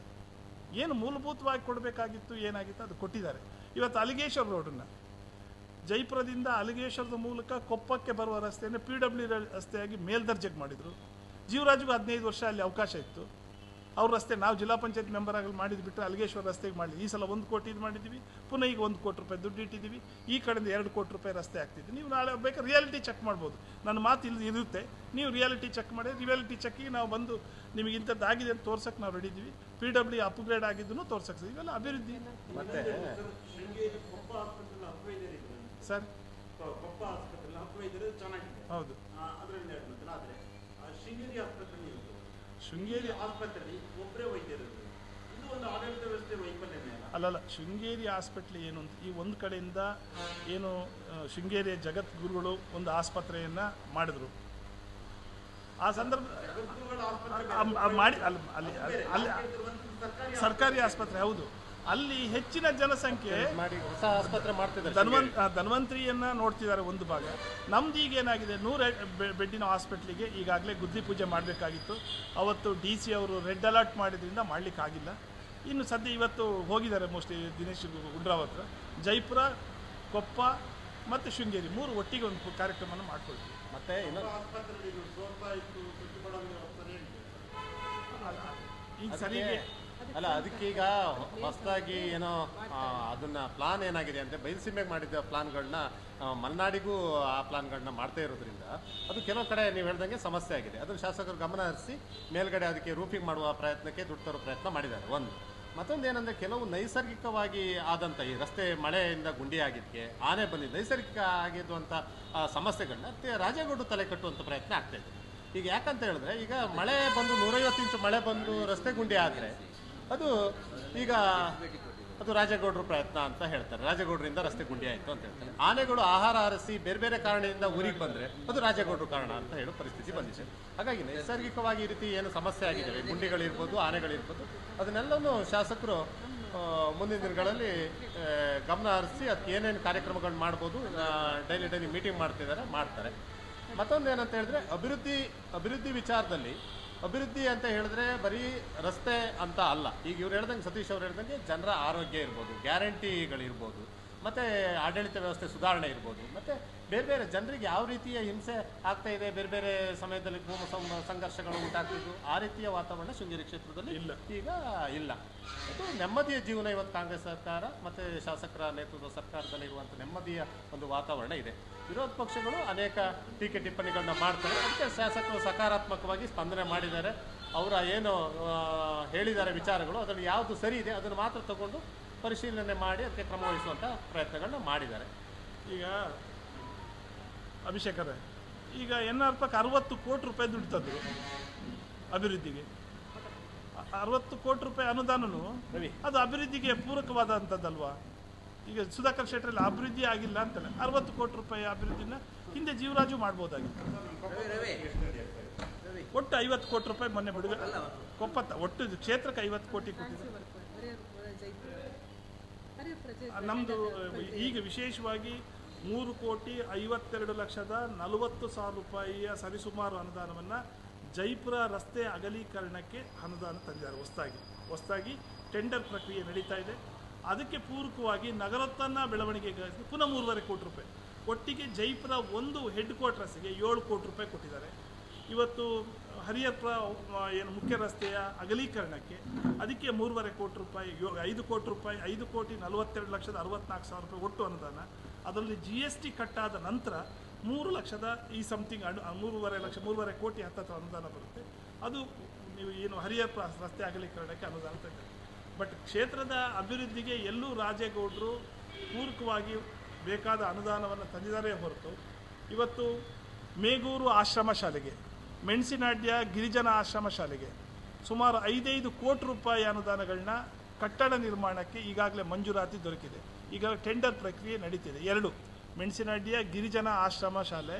ಏನು ಮೂಲಭೂತವಾಗಿ ಕೊಡಬೇಕಾಗಿತ್ತು, ಏನಾಗಿತ್ತು ಅದು ಕೊಟ್ಟಿದ್ದಾರೆ. ಇವತ್ತು ಅಲಿಗೇಶ್ವರ ರೋಡನ್ನು ಜೈಪುರದಿಂದ ಅಲಿಗೇಶ್ವರದ ಮೂಲಕ ಕೊಪ್ಪಕ್ಕೆ ಬರುವ ರಸ್ತೆಯನ್ನು ಪಿ ಡಬ್ಲ್ಯೂ ರಸ್ತೆಯಾಗಿ ಮೇಲ್ದರ್ಜೆಗೆ ಮಾಡಿದರು. ಜೀವರಾಜ್ಗೂ ಹದಿನೈದು ವರ್ಷ ಅಲ್ಲಿ ಅವಕಾಶ ಇತ್ತು. ಅವ್ರ ರಸ್ತೆ ನಾವು ಜಿಲ್ಲಾ ಪಂಚಾಯತ್ ಮೆಂಬರ್ ಆಗಲಿ ಮಾಡಿದ್ದು ಬಿಟ್ಟರೆ ಅಲ್ಗೇಶ್ವರ ರಸ್ತೆಗೆ ಮಾಡಿದ್ವಿ ಈ ಸಲ ಒಂದು ಕೋಟಿ ಇದು ಮಾಡಿದ್ದೀವಿ. ಪುನಃ ಈಗ ಒಂದು ಕೋಟಿ ರೂಪಾಯಿ ದುಡ್ಡು ಇಟ್ಟಿದ್ದೀವಿ. ಈ ಕಡೆಯಿಂದ ಎರಡು ಕೋಟಿ ರೂಪಾಯಿ ರಸ್ತೆ ಆಗ್ತಿದ್ವಿ ನೀವು ನಾಳೆ ಬೇಕಾದ್ರೆ ರಿಯಾಲಿಟಿ ಚೆಕ್ ಮಾಡ್ಬೋದು. ನನ್ನ ಮಾತು ಇಲ್ಲಿ ಇರುತ್ತೆ. ನೀವು ರಿಯಾಲಿಟಿ ಚೆಕ್ ಮಾಡಿ ರಿಯಾಲಿಟಿ ಚೆಕ್ಕಿಗೆ ನಾವು ಬಂದು ನಿಮಗೆ ಇಂಥದ್ದು ಆಗಿದೆ ಅಂತ ತೋರ್ಸಕ್ಕೆ ನಾವು ರೆಡಿ ಇದ್ದೀವಿ. ಪಿ ಡಬ್ಲ್ಯೂ ಅಪ್ಗ್ರೇಡ್ ಆಗಿದ್ದನ್ನು ತೋರ್ಸಕ್ಕೆ ಇವೆಲ್ಲ ಅಭಿವೃದ್ಧಿ. ಮತ್ತೆ? ಸರ್? ಶೃಂಗೇರಿ ಕೊಪ್ಪ ಆಸ್ಪತ್ರೆಯಲ್ಲಿ ಅಪವೈದ್ಯರು ಇದ್ರು ಸರ್ ಕೊ- ಕೊಪ್ಪ ಆಸ್ಪತ್ರೆಯಲ್ಲಿ ಅಪವೈದ್ಯರು ಚೆನ್ನಾಗಿದೆ ಹೌದು ಅದರಲ್ಲಿ ಹೇಳ್ಬೋದು ಆದರೆ ಶೃಂಗೇರಿ ಆಸ್ಪತ್ರೆಯಲ್ಲಿ ಇತ್ತು ಶೃಂಗೇರಿ ಆಸ್ಪತ್ರೆಯಲ್ಲಿ ಒಬ್ಬರೇ ವೈದ್ಯರು ಇದು ಒಂದು ಆಡಳಿತ ವ್ಯವಸ್ಥೆ ವೈಫಲ್ಯನೇ ಅಲ್ಲ ಅಲ್ಲಲ್ಲ ಶೃಂಗೇರಿ ಆಸ್ಪತ್ರೆ ಏನು ಅಂತ ಈ ಒಂದು ಕಡೆಯಿಂದ ಏನು ಶೃಂಗೇರಿಯ ಜಗದ್ಗುರುಗಳು ಒಂದು ಆಸ್ಪತ್ರೆಯನ್ನು ಮಾಡಿದರು. ಆ ಸಂದರ್ಭ ಆಸ್ಪತ್ರೆ ಮಾಡಿ ಅಲ್ಲಿ ಅಲ್ಲಿ ಅಲ್ಲಿ- ಸರ್ಕಾರಿ ಆಸ್ಪತ್ರೆ ಹೌದು. ಅಲ್ಲಿ ಹೆಚ್ಚಿನ ಜನಸಂಖ್ಯೆ ಮಾಡಿ ಹೊಸ ಆಸ್ಪತ್ರೆ ಮಾಡ್ತಿದ್ದಾರೆ ಧನ್ವಂತ್ ಧನ್ವಂತ್ರಿಯನ್ನ ನೋಡ್ತಿದ್ದಾರೆ ಒಂದು ಭಾಗ. ನಮ್ದು ಈಗ ಏನಾಗಿದೆ ನೂರ ಬೆಡ್ಡಿನ ಹಾಸ್ಪಿಟ್ಲಿಗೆ ಈಗಾಗಲೇ ಗುದ್ದಿ ಪೂಜೆ ಮಾಡಬೇಕಾಗಿತ್ತು. ಅವತ್ತು ಡಿ ಸಿ ಅವರು ರೆಡ್ ಅಲರ್ಟ್ ಮಾಡಿದ್ರಿಂದ ಮಾಡಲಿಕ್ಕಾಗಿಲ್ಲ. ಇನ್ನು ಸದ್ಯ ಇವತ್ತು ಹೋಗಿದ್ದಾರೆ ಮೋಸ್ಟ್ಲಿ ದಿನೇಶ್ ಗುಂಡ್ರಾವ್ ಹತ್ರ. ಜೈಪುರ ಕೊಪ್ಪ ಮತ್ತು ಶೃಂಗೇರಿ ಮೂರು ಒಟ್ಟಿಗೆ ಒಂದು ಕಾರ್ಯಕ್ರಮವನ್ನು ಮಾಡ್ಕೊಳ್ತೀವಿ. ಮತ್ತೆ ಈಗ ಸರಿಗೆ ಅಲ್ಲ ಅದಕ್ಕೀಗ ಹೊಸದಾಗಿ ಏನೋ ಅದನ್ನ ಪ್ಲಾನ್ ಏನಾಗಿದೆ ಅಂದ್ರೆ ಬಯಲುಸೀಮೆಗೆ ಮಾಡಿದ್ದ ಪ್ಲಾನ್ಗಳನ್ನ ಮಲೆನಾಡಿಗೂ ಆ ಪ್ಲಾನ್ಗಳನ್ನ ಮಾಡ್ತಾ ಇರೋದ್ರಿಂದ ಅದು ಕೆಲವು ಕಡೆ ನೀವು ಹೇಳ್ದಂಗೆ ಸಮಸ್ಯೆ ಆಗಿದೆ. ಅದನ್ನು ಶಾಸಕರು ಗಮನ ಹರಿಸಿ ಮೇಲ್ಗಡೆ ಅದಕ್ಕೆ ರೂಫಿಂಗ್ ಮಾಡುವ ಪ್ರಯತ್ನಕ್ಕೆ ದುಡ್ಡು ತರೋ ಪ್ರಯತ್ನ ಮಾಡಿದ್ದಾರೆ. ಒಂದು. ಮತ್ತೊಂದು ಏನಂದ್ರೆ ಕೆಲವು ನೈಸರ್ಗಿಕವಾಗಿ ಆದಂಥ ಈ ರಸ್ತೆ ಮಳೆಯಿಂದ ಗುಂಡಿ ಆಗಿದ್ದಕ್ಕೆ ಆನೆ ಬಂದಿ ನೈಸರ್ಗಿಕ ಆಗಿರುವಂಥ ಆ, ಸಮಸ್ಯೆಗಳನ್ನ ರಾಜೇಗೌಡ ತಲೆ ಕಟ್ಟುವಂಥ ಪ್ರಯತ್ನ ಆಗ್ತಾ ಇದೆ. ಈಗ ಯಾಕಂತ ಹೇಳಿದ್ರೆ ಈಗ ಮಳೆ ಬಂದು ನೂರೈವತ್ತು ಇಂಚು ಮಳೆ ಬಂದು ರಸ್ತೆ ಗುಂಡಿ ಆದರೆ ಅದು ಈಗ ಅದು ರಾಜೇಗೌಡರು ಪ್ರಯತ್ನ ಅಂತ ಹೇಳ್ತಾರೆ. ರಾಜೇಗೌಡರಿಂದ ರಸ್ತೆ ಗುಂಡಿ ಆಯಿತು ಅಂತ ಹೇಳ್ತಾರೆ. ಆನೆಗಳು ಆಹಾರ ಅರಸಿ ಬೇರೆ ಬೇರೆ ಕಾರಣದಿಂದ ಊರಿಗೆ ಬಂದರೆ ಅದು ರಾಜೇಗೌಡರು ಕಾರಣ ಅಂತ ಹೇಳೋ ಪರಿಸ್ಥಿತಿ ಬಂದಿದೆ. ಹಾಗಾಗಿ ನೈಸರ್ಗಿಕವಾಗಿ ಈ ರೀತಿ ಏನು ಸಮಸ್ಯೆ ಆಗಿದ್ದಾವೆ ಗುಂಡಿಗಳಿರ್ಬೋದು, ಆನೆಗಳಿರ್ಬೋದು, ಅದನ್ನೆಲ್ಲನೂ ಶಾಸಕರು ಮುಂದಿನ ದಿನಗಳಲ್ಲಿ ಗಮನ ಹರಿಸಿ ಅದಕ್ಕೆ ಏನೇನು ಕಾರ್ಯಕ್ರಮಗಳು ಮಾಡ್ಬೋದು ಡೈಲಿ ಡೈಲಿ ಮೀಟಿಂಗ್ ಮಾಡ್ತಿದ್ದಾರೆ, ಮಾಡ್ತಾರೆ. ಮತ್ತೊಂದು ಏನಂತ ಹೇಳಿದ್ರೆ ಅಭಿವೃದ್ಧಿ ಅಭಿವೃದ್ಧಿ ವಿಚಾರದಲ್ಲಿ ಅಭಿವೃದ್ಧಿ ಅಂತ ಹೇಳಿದ್ರೆ ಬರೀ ರಸ್ತೆ ಅಂತ ಅಲ್ಲ. ಈಗ ಇವ್ರು ಹೇಳ್ದಂಗೆ ಸತೀಶ್ ಅವ್ರು ಹೇಳ್ದಂಗೆ ಜನರ ಆರೋಗ್ಯ ಇರ್ಬೋದು ಗ್ಯಾರಂಟಿಗಳಿರ್ಬೋದು ಮತ್ತೆ ಆಡಳಿತ ವ್ಯವಸ್ಥೆ ಸುಧಾರಣೆ ಇರ್ಬೋದು ಮತ್ತೆ ಬೇರೆ ಬೇರೆ ಜನರಿಗೆ ಯಾವ ರೀತಿಯ ಹಿಂಸೆ ಆಗ್ತಾ ಇದೆ ಬೇರೆ ಬೇರೆ ಸಮಯದಲ್ಲಿ ಭೂಮ ಸಂಘರ್ಷಗಳು ಉಂಟಾಗ್ತಿದ್ದು ಆ ರೀತಿಯ ವಾತಾವರಣ ಶೃಂಗೇರಿ ಕ್ಷೇತ್ರದಲ್ಲಿ ಇಲ್ಲ. ಈಗ ಇಲ್ಲ. ಅದು ನೆಮ್ಮದಿಯ ಜೀವನ ಇವತ್ತು ಕಾಂಗ್ರೆಸ್ ಸರ್ಕಾರ ಮತ್ತೆ ಶಾಸಕರ ನೇತೃತ್ವದ ಸರ್ಕಾರದಲ್ಲಿ ಇರುವಂಥ ನೆಮ್ಮದಿಯ ಒಂದು ವಾತಾವರಣ ಇದೆ. ವಿರೋಧ ಪಕ್ಷಗಳು ಅನೇಕ ಟೀಕೆ ಟಿಪ್ಪಣಿಗಳನ್ನ ಮಾಡ್ತಾರೆ. ಅದಕ್ಕೆ ಶಾಸಕರು ಸಕಾರಾತ್ಮಕವಾಗಿ ಸ್ಪಂದನೆ ಮಾಡಿದ್ದಾರೆ. ಅವರ ಏನು ಹೇಳಿದ್ದಾರೆ ವಿಚಾರಗಳು ಅದನ್ನು ಯಾವುದು ಸರಿ ಇದೆ ಅದನ್ನು ಮಾತ್ರ ತಗೊಂಡು ಪರಿಶೀಲನೆ ಮಾಡಿ ಅದಕ್ಕೆ ಕ್ರಮ ವಹಿಸುವಂಥ ಪ್ರಯತ್ನಗಳನ್ನ ಮಾಡಿದ್ದಾರೆ. ಈಗ ಅಭಿಷೇಕ್ ಅವರೇ ಈಗ ಎನ್ ಆರ್ ಪಕ್ ಅರವತ್ತು ಕೋಟಿ ರೂಪಾಯಿ ದುಡ್ಡು ತಂದರು ಅಭಿವೃದ್ಧಿಗೆ. ಅರವತ್ತು ಕೋಟಿ ರೂಪಾಯಿ ಅನುದಾನನು ರವಿ. ಅದು ಅಭಿವೃದ್ಧಿಗೆ ಪೂರಕವಾದಂಥದ್ದಲ್ವಾ ಈಗ ಸುಧಾಕರ್ ಶೆಟ್ಟರಲ್ಲಿ ಅಭಿವೃದ್ಧಿ ಆಗಿಲ್ಲ ಅಂತಾನೆ. ಅರವತ್ತು ಕೋಟಿ ರೂಪಾಯಿ ಅಭಿವೃದ್ಧಿನ ಹಿಂದೆ ಜೀವರಾಜು ಮಾಡ್ಬೋದಾಗಿತ್ತು. ಒಟ್ಟು ಐವತ್ತು ಕೋಟಿ ರೂಪಾಯಿ ಮೊನ್ನೆ ಬಿಡುಗಡೆ ಕೊಪ್ಪತ್ತ, ಒಟ್ಟು ಕ್ಷೇತ್ರಕ್ಕೆ ಐವತ್ತು ಕೋಟಿ ಕೊಟ್ಟಿದ್ದಾರೆ ನಮ್ಮದು ಈಗ ವಿಶೇಷವಾಗಿ ಮೂರು ಕೋಟಿ ಐವತ್ತೆರಡು ಲಕ್ಷದ ನಲವತ್ತು ಸಾವಿರ ರೂಪಾಯಿಯ ಸರಿಸುಮಾರು ಅನುದಾನವನ್ನು ಜೈಪುರ ರಸ್ತೆ ಅಗಲೀಕರಣಕ್ಕೆ ಅನುದಾನ ತಂದಿದ್ದಾರೆ. ಹೊಸದಾಗಿ ಹೊಸದಾಗಿ ಟೆಂಡರ್ ಪ್ರಕ್ರಿಯೆ ನಡೀತಾ ಇದೆ. ಅದಕ್ಕೆ ಪೂರಕವಾಗಿ ನಗರೋತ್ಥಾನ ಬೆಳವಣಿಗೆಗೆ ಪುನಃ ಮೂರುವರೆ ಕೋಟಿ ರೂಪಾಯಿ. ಒಟ್ಟಿಗೆ ಜೈಪುರ ಒಂದು ಹೆಡ್ ಕ್ವಾರ್ಟರ್ಸ್ಗೆ ಏಳು ಕೋಟಿ ರೂಪಾಯಿ ಕೊಟ್ಟಿದ್ದಾರೆ. ಇವತ್ತು ಹರಿಹರಪುರ ಏನು ಮುಖ್ಯ ರಸ್ತೆಯ ಅಗಲೀಕರಣಕ್ಕೆ ಅದಕ್ಕೆ ಮೂರುವರೆ ಕೋಟಿ ರೂಪಾಯಿ, ಯೋ- ಐದು ಕೋಟಿ ರೂಪಾಯಿ, ಐದು ಕೋಟಿ ನಲವತ್ತೆರಡು ಲಕ್ಷದ ಅರವತ್ನಾಲ್ಕು ಸಾವಿರ ರೂಪಾಯಿ ಒಟ್ಟು ಅನುದಾನ. ಅದರಲ್ಲಿ ಜಿ ಎಸ್ ಟಿ ಕಟ್ಟಾದ ನಂತರ ಮೂರು ಲಕ್ಷದ ಈ ಸಮಥಿಂಗ್ ಅನು ಮೂರುವರೆ ಲಕ್ಷ, ಮೂರುವರೆ ಕೋಟಿ ಹತ್ತತ್ರ ಅನುದಾನ ಬರುತ್ತೆ. ಅದು ನೀವು ಏನು ಹರಿಹರಪುರ ರಸ್ತೆ ಅಗಲೀಕರಣಕ್ಕೆ ಅನುದಾನ ತಂದಿದೆ. ಬಟ್ ಕ್ಷೇತ್ರದ ಅಭಿವೃದ್ಧಿಗೆ ಎಲ್ಲೂ ರಾಜೇಗೌಡರು ಪೂರಕವಾಗಿ ಬೇಕಾದ ಅನುದಾನವನ್ನು ತಂದಿದ್ದಾರೆ ಹೊರತು ಇವತ್ತು ಮೇಗೂರು ಆಶ್ರಮ ಶಾಲೆಗೆ, ಮೆಣಸಿನಾಡ್ಯ ಗಿರಿಜನ ಆಶ್ರಮ ಶಾಲೆಗೆ ಸುಮಾರು ಐದೈದು ಕೋಟಿ ರೂಪಾಯಿ ಅನುದಾನಗಳನ್ನ ಕಟ್ಟಡ ನಿರ್ಮಾಣಕ್ಕೆ ಈಗಾಗಲೇ ಮಂಜೂರಾತಿ ದೊರಕಿದೆ. ಈಗ ಟೆಂಡರ್ ಪ್ರಕ್ರಿಯೆ ನಡೀತಿದೆ. ಎರಡು ಮೆಣಸಿನಡ್ಡಿಯ ಗಿರಿಜನ ಆಶ್ರಮ ಶಾಲೆ,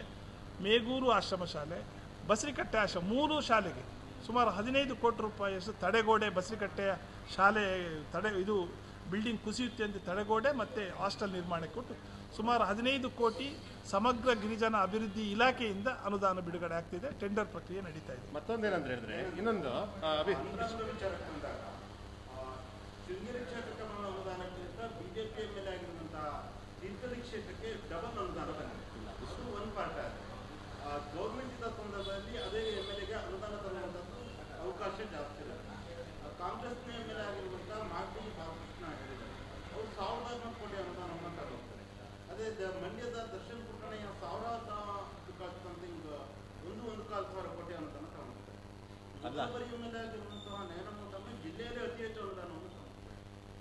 ಮೇಗೂರು ಆಶ್ರಮ ಶಾಲೆ, ಬಸರಿಕಟ್ಟೆ ಆಶ್ರಮ, ಮೂರು ಶಾಲೆಗೆ ಸುಮಾರು ಹದಿನೈದು ಕೋಟಿ ರೂಪಾಯಿಯಷ್ಟು ತಡೆಗೋಡೆ ಬಸರಿಕಟ್ಟೆಯ ಶಾಲೆ ತಡೆ ಇದು ಬಿಲ್ಡಿಂಗ್ ಕುಸಿಯುತ್ತೆ ಅಂತ ತಡೆಗೋಡೆ ಮತ್ತು ಹಾಸ್ಟೆಲ್ ನಿರ್ಮಾಣಕ್ಕೆ ಕೊಟ್ಟು ಸುಮಾರು ಹದಿನೈದು ಕೋಟಿ ಸಮಗ್ರ ಗಿರಿಜನ ಅಭಿವೃದ್ಧಿ ಇಲಾಖೆಯಿಂದ ಅನುದಾನ ಬಿಡುಗಡೆ ಆಗ್ತಿದೆ. ಟೆಂಡರ್ ಪ್ರಕ್ರಿಯೆ ನಡೀತಾ ಇದೆ. ಮತ್ತೊಂದೇನಂದ್ರೆ ಹೇಳಿದ್ರೆ ಇನ್ನೊಂದು ಕ್ಷೇತ್ರಕ್ಕೆ ಡಬಲ್ ಅನುದಾನ ಗೌರ್ಮೆಂಟ್ ಇದ್ದ ಸಂದರ್ಭದಲ್ಲಿ ಅದೇ ಎಂ ಎಲ್ ಎಗೆ ಅನುದಾನ ತರುವಂಥದ್ದು ಅವಕಾಶ ಜಾಸ್ತಿ ಇರುತ್ತೆ ಆ, ಕಾಂಗ್ರೆಸ್ನ ಎಂ ಎಲ್ ಎ ಆಗಿರುವಂತಹ ಮಾಗಡಿ ಬಾಲಕೃಷ್ಣ ಹೇಳಿದ್ದಾರೆ ಅವರು ಸಾವಿರದ ಐನೂರು ಕೋಟಿ ಅನುದಾನವನ್ನು ತಗೊಳ್ತಾರೆ ಅದೇ ದ- ಮಂಡ್ಯದ ದರ್ಶನ್ ಪುಟ್ಟಣೆಯ ಸಾವಿರಾರು ಸಮಥಿಂಗ್ ಒಂದು ಒಂದು ಕಾಲು ಸಾವಿರ ಕೋಟಿ ಅನುದಾನ ತಗೊಳ್ತಾರೆ ಅಲ್ಲ. ಆಗಿರುವಂತಹ ನೇನಮೂಟಮ್ಮ ಜಿಲ್ಲೆಯಲ್ಲೇ ಅತಿ ಹೆಚ್ಚು ಅನುದಾನವನ್ನು ತಗೊಂಡಿದ್ದಾರೆ